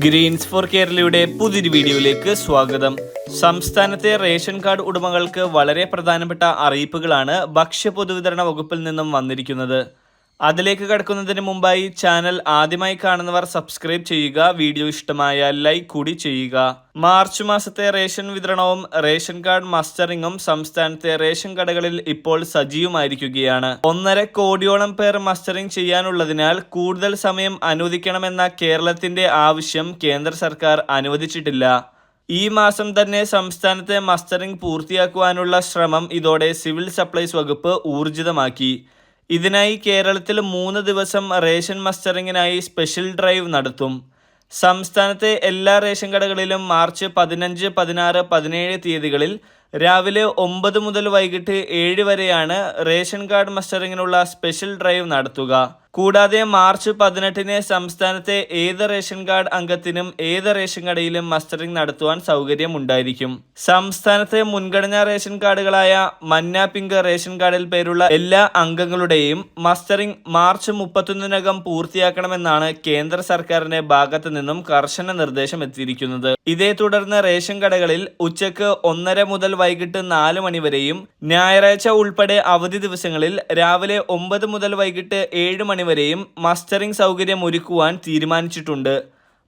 Green's four കേരളയുടെ പുതിയൊരു വീഡിയോയിലേക്ക് സ്വാഗതം. സംസ്ഥാനത്തെ റേഷൻ കാർഡ് ഉടമകൾക്ക് വളരെ പ്രധാനപ്പെട്ട അറിയിപ്പുകളാണ് ഭക്ഷ്യ പൊതുവിതരണ വകുപ്പിൽ നിന്നും വന്നിരിക്കുന്നത്. അതിലേക്ക് കടക്കുന്നതിന് മുമ്പായി ചാനൽ ആദ്യമായി കാണുന്നവർ സബ്സ്ക്രൈബ് ചെയ്യുക വീഡിയോ ഇഷ്ടമായ ലൈക്ക് കൂടി ചെയ്യുക. മാർച്ച് മാസത്തെ റേഷൻ വിതരണവും റേഷൻ കാർഡ് മസ്റ്ററിങ്ങും സംസ്ഥാനത്തെ റേഷൻ കടകളിൽ ഇപ്പോൾ സജീവമായിരിക്കുകയാണ്. ഒന്നര കോടിയോളം പേർ മസ്റ്ററിംഗ് ചെയ്യാനുള്ളതിനാൽ കൂടുതൽ സമയം അനുവദിക്കണമെന്ന കേരളത്തിന്റെ ആവശ്യം കേന്ദ്ര സർക്കാർ അനുവദിച്ചിട്ടില്ല. ഈ മാസം തന്നെ സംസ്ഥാനത്തെ മസ്റ്ററിംഗ് പൂർത്തിയാക്കുവാനുള്ള ശ്രമം ഇതോടെ സിവിൽ സപ്ലൈസ് വകുപ്പ് ഊർജിതമാക്കി. ഇതിനായി കേരളത്തിൽ മൂന്ന് ദിവസം റേഷൻ മസ്റ്ററിങ്ങിനായി സ്പെഷ്യൽ ഡ്രൈവ് നടത്തും. സംസ്ഥാനത്തെ എല്ലാ റേഷൻ കടകളിലും മാർച്ച് പതിനഞ്ച് പതിനാറ് പതിനേഴ് തീയതികളിൽ രാവിലെ ഒമ്പത് മുതൽ വൈകിട്ട് ഏഴ് വരെയാണ് റേഷൻ കാർഡ് മസ്റ്ററിങ്ങിനുള്ള സ്പെഷ്യൽ ഡ്രൈവ് നടത്തുക. കൂടാതെ മാർച്ച് പതിനെട്ടിന് സംസ്ഥാനത്തെ ഏത് റേഷൻ കാർഡ് അംഗത്തിനും ഏത് റേഷൻ കടയിലും മസ്റ്ററിംഗ് നടത്തുവാൻ സൗകര്യമുണ്ടായിരിക്കും. സംസ്ഥാനത്തെ മുൻഗണനാ റേഷൻ കാർഡുകളായ മന്ന പിങ്ക് റേഷൻ കാർഡിൽ പേരുള്ള എല്ലാ അംഗങ്ങളുടെയും മസ്റ്ററിംഗ് മാർച്ച് മുപ്പത്തൊന്നിനകം പൂർത്തിയാക്കണമെന്നാണ് കേന്ദ്ര സർക്കാരിന്റെ ഭാഗത്തു നിന്നും കർശന നിർദ്ദേശം എത്തിയിരിക്കുന്നത് ഇതേ തുടർന്ന് റേഷൻ കടകളിൽ ഉച്ചയ്ക്ക് ഒന്നര മുതൽ വൈകിട്ട് നാല് മണിവരെയും ഞായറാഴ്ച ഉൾപ്പെടെ അവധി ദിവസങ്ങളിൽ രാവിലെ ഒമ്പത് മുതൽ വൈകിട്ട് ഏഴ് മണി വരെയും മസ്റ്ററിംഗ് സൗകര്യം ഒരുക്കുവാൻ തീരുമാനിച്ചിട്ടുണ്ട്.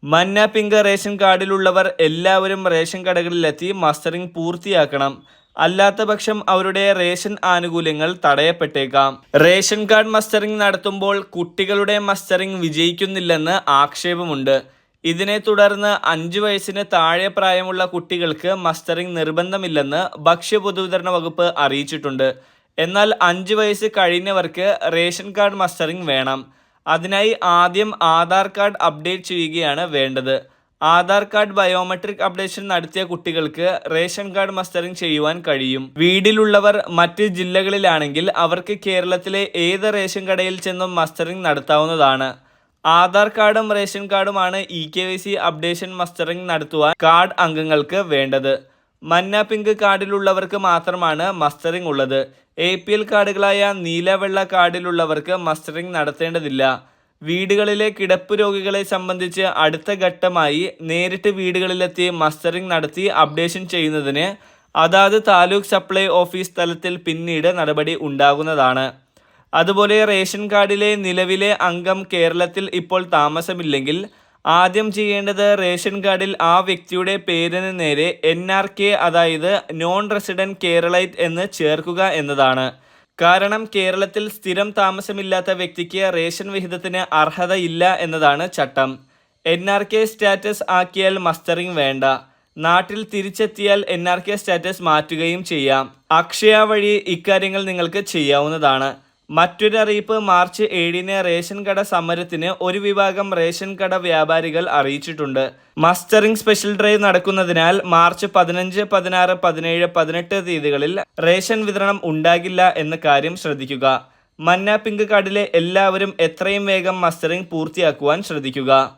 മന്ന പിങ്ക് റേഷൻ കാർഡിലുള്ളവർ എല്ലാവരും റേഷൻ കടകളിലെത്തി മസ്റ്ററിംഗ് പൂർത്തിയാക്കണം. അല്ലാത്ത പക്ഷം അവരുടെ റേഷൻ ആനുകൂല്യങ്ങൾ തടയപ്പെട്ടേക്കാം. റേഷൻ കാർഡ് മസ്റ്ററിംഗ് നടത്തുമ്പോൾ കുട്ടികളുടെ മസ്റ്ററിംഗ് വിജയിക്കുന്നില്ലെന്ന് ആക്ഷേപമുണ്ട്. ഇതിനെ തുടർന്ന് അഞ്ചു വയസ്സിന് താഴെ പ്രായമുള്ള കുട്ടികൾക്ക് മസ്റ്ററിംഗ് നിർബന്ധമില്ലെന്ന് ഭക്ഷ്യ പൊതുവിതരണ വകുപ്പ് അറിയിച്ചിട്ടുണ്ട്. എന്നാൽ അഞ്ച് വയസ്സ് കഴിഞ്ഞവർക്ക് റേഷൻ കാർഡ് മസ്റ്ററിംഗ് വേണം. അതിനായി ആദ്യം ആധാർ കാർഡ് അപ്ഡേറ്റ് ചെയ്യുകയാണ് വേണ്ടത്. ആധാർ കാർഡ് ബയോമെട്രിക് അപ്ഡേഷൻ നടത്തിയ കുട്ടികൾക്ക് റേഷൻ കാർഡ് മസ്റ്ററിംഗ് ചെയ്യുവാൻ കഴിയും. വീടിലുള്ളവർ മറ്റ് ജില്ലകളിലാണെങ്കിൽ അവർക്ക് കേരളത്തിലെ ഏത് റേഷൻ കടയിൽ ചെന്നും മസ്റ്ററിംഗ് നടത്താവുന്നതാണ്. ആധാർ കാർഡും ration കാർഡുമാണ് E K Y C updation mustering നടത്തുവാൻ കാർഡ് അംഗങ്ങൾക്ക് വേണ്ടത്. മന്ന പിങ്ക് കാർഡിലുള്ളവർക്ക് മാത്രമാണ് മസ്റ്ററിംഗ് ഉള്ളത്. എ പി എൽ കാർഡുകളായ നീലവെള്ള കാർഡിലുള്ളവർക്ക് മസ്റ്ററിംഗ് നടത്തേണ്ടതില്ല. വീടുകളിലെ കിടപ്പ് രോഗികളെ സംബന്ധിച്ച് അടുത്ത ഘട്ടമായി നേരിട്ട് വീടുകളിലെത്തി മസ്റ്ററിംഗ് നടത്തി അപ്ഡേഷൻ ചെയ്യുന്നതിന് അതാത് താലൂക്ക് സപ്ലൈ ഓഫീസ് തലത്തിൽ പിന്നീട് നടപടി ഉണ്ടാകുന്നതാണ്. അതുപോലെ റേഷൻ കാർഡിലെ നിലവിലെ അംഗം കേരളത്തിൽ ഇപ്പോൾ താമസമില്ലെങ്കിൽ ആദ്യം ചെയ്യേണ്ടത് റേഷൻ കാർഡിൽ ആ വ്യക്തിയുടെ പേരിന് നേരെ എൻ ആർ കെ അതായത് നോൺ റെസിഡന്റ് കേരളൈറ്റ് എന്ന് ചേർക്കുക എന്നതാണ്. കാരണം കേരളത്തിൽ സ്ഥിരം താമസമില്ലാത്ത വ്യക്തിക്ക് റേഷൻ വിഹിതത്തിന് അർഹതയില്ല എന്നതാണ് ചട്ടം. എൻ ആർ കെ സ്റ്റാറ്റസ് ആക്കിയാൽ മസ്റ്ററിംഗ് വേണ്ട. നാട്ടിൽ തിരിച്ചെത്തിയാൽ എൻ ആർ കെ സ്റ്റാറ്റസ് മാറ്റുകയും ചെയ്യാം. അക്ഷയ വഴി ഇക്കാര്യങ്ങൾ നിങ്ങൾക്ക് ചെയ്യാവുന്നതാണ്. മറ്റൊരു അറിയിപ്പ് മാർച്ച് ഏഴിന് റേഷൻ കട സമരത്തിന് ഒരു വിഭാഗം റേഷൻ കട വ്യാപാരികൾ അറിയിച്ചിട്ടുണ്ട്. മസ്റ്ററിംഗ് സ്പെഷ്യൽ ഡ്രൈവ് നടക്കുന്നതിനാൽ മാർച്ച് പതിനഞ്ച് പതിനാറ് പതിനേഴ് പതിനെട്ട് തീയതികളിൽ റേഷൻ വിതരണം ഉണ്ടാകില്ല എന്ന കാര്യം ശ്രദ്ധിക്കുക. മന്ന പിങ്ക് കാർഡിലെ എല്ലാവരും എത്രയും വേഗം മസ്റ്ററിംഗ് പൂർത്തിയാക്കുവാൻ ശ്രദ്ധിക്കുക.